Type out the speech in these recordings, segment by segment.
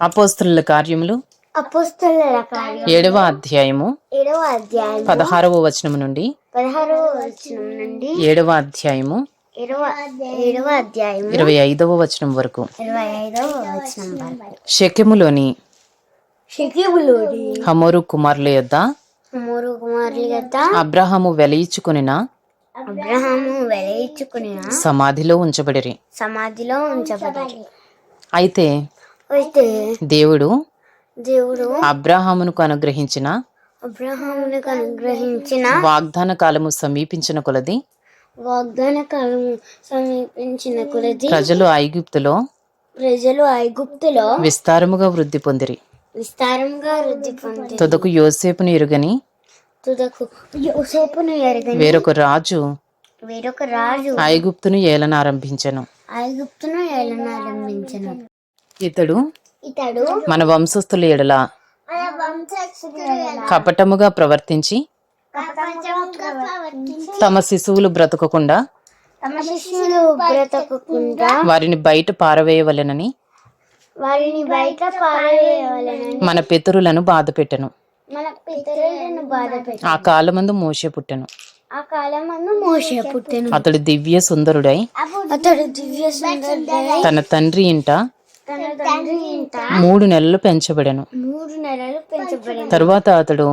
అపోస్తుల కార్యములు ఏడవ అధ్యాయము పదహారవ వచనం నుండి ఏడవ అధ్యాయము ఇరవై ఐదవ వచనం వరకు. షకీబులోని హమోరు కుమారుల యొద్ద యొక్క అబ్రహాము వెలయిచుకొనిన అబ్రహాము వెలయించుకుని సమాధిలో ఉంచబడిరి. సమాధిలో అయితే అయితే దేవుడు దేవుడు అబ్రహామునకు అనుగ్రహించిన అబ్రహామునికి అనుగ్రహించిన వాగ్దాన కాలము సమీపించిన కొలది వాగ్దాన కాలము సమీపించిన కొలది ప్రజలు ఐగుప్తులో ప్రజలు ఐగుప్తులో విస్తారముగా వృద్ధి పొందిరి. విస్తారంగా వృద్ధి పొంది తుదకు యోసేపును ఎరుగని తుదకు యోసేపును ఎరగని వేరొక రాజు వేరొక రాజు ఐగుప్తును ఏలనారంభించెను ఐగుప్తును ఏలనారంభించను ఇతడు ఇతడు మన వంశస్థుల ఎడల కపటముగా ప్రవర్తించి తమ శిశువులు బ్రతకకుండా వారిని బయట పారవేయవలెనని వారిని బయట మన పితరులను మన పితరులను బాధపెట్టి ఆ కాలమందు మోషే పుట్టెను. ఆ కాలమందు మోషే పుట్టెను. అతడు దివ్య సుందరుడై అతడు దివ్య సుందరుడై తన తండ్రి ఇంట తన తండ్రి ఇంట మూడు నెలలు పెంచబడెను. మూడు నెలలు పెంచబడింది తరువాత అతడు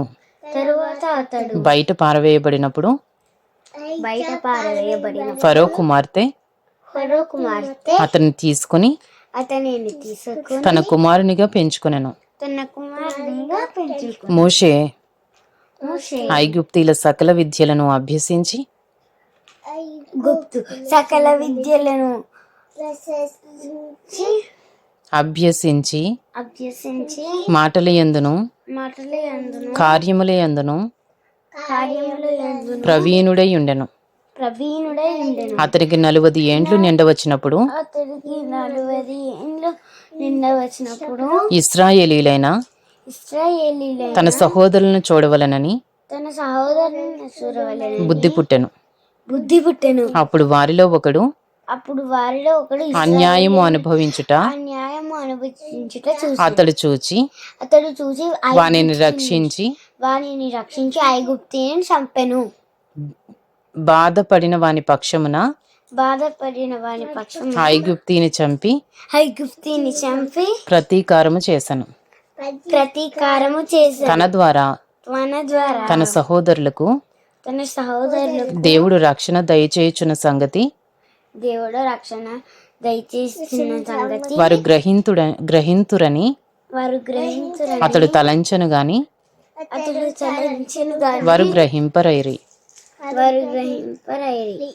తరువాత అతడు బయట పారవేయబడినప్పుడు బయట పారవేయబడిన ఫరో కుమార్తె ఫరో కుమార్తె అతన్ని తీసుకుని అతనిని తీసుకుని తన కుమారునిగా పెంచుకొనెను. తన కుమారునిగా పెంచుకు మోషే మోషే ఐగుప్తీల సకల విద్యలను అభ్యసించి గుప్తు సకల విద్యలను అభ్యసించి అభ్యసించి మాటల ఎందును మాటలు అందును కార్యముల ఎందును కార్యములు అందును ప్రవీణుడై ఉండెను ప్రవీణుడై ఉండెను అతనికి నలువది ఏండ్లు నిండవచ్చినప్పుడు అతడికి నలువది ఏండ్లు నిండ వచ్చినప్పుడు ఇస్రాయేలీలైన ఇస్రాయేలీలైన తన సహోదరులను చూడవలనని తన సహోదరుని చూడవలని బుద్ధి పుట్టెను. బుద్ధి పుట్టెను. అప్పుడు వారిలో ఒకడు అప్పుడు వారిలో ఒకడు అన్యాయము అనుభవించుట అన్యాయము అనుభవించుట చూసి అతడు చూచి అతడు చూసి వానిని రక్షించి వానిని రక్షించి ఐగుప్తిని చంపెను. బాధపడిన వాని పక్షమున బాధపడిన వాని పక్షం ఐగుప్తిని చంపి ఐగుప్తిని చంపి ప్రతీకారము చేసెను. ప్రతీకారము చేశాడు తన ద్వారా మన ద్వారా తన సహోదరులకు తన సహోదరులకు దేవుడు రక్షణ దయచేయుచున్న సంగతి దేవుడు రక్షణ వారు గ్రహింతుడ గ్రహింతురని వారు అతడు తలంచను గాని అతడు గాని వారు గ్రహింపరైరి. వారు గ్రహింపరైరి.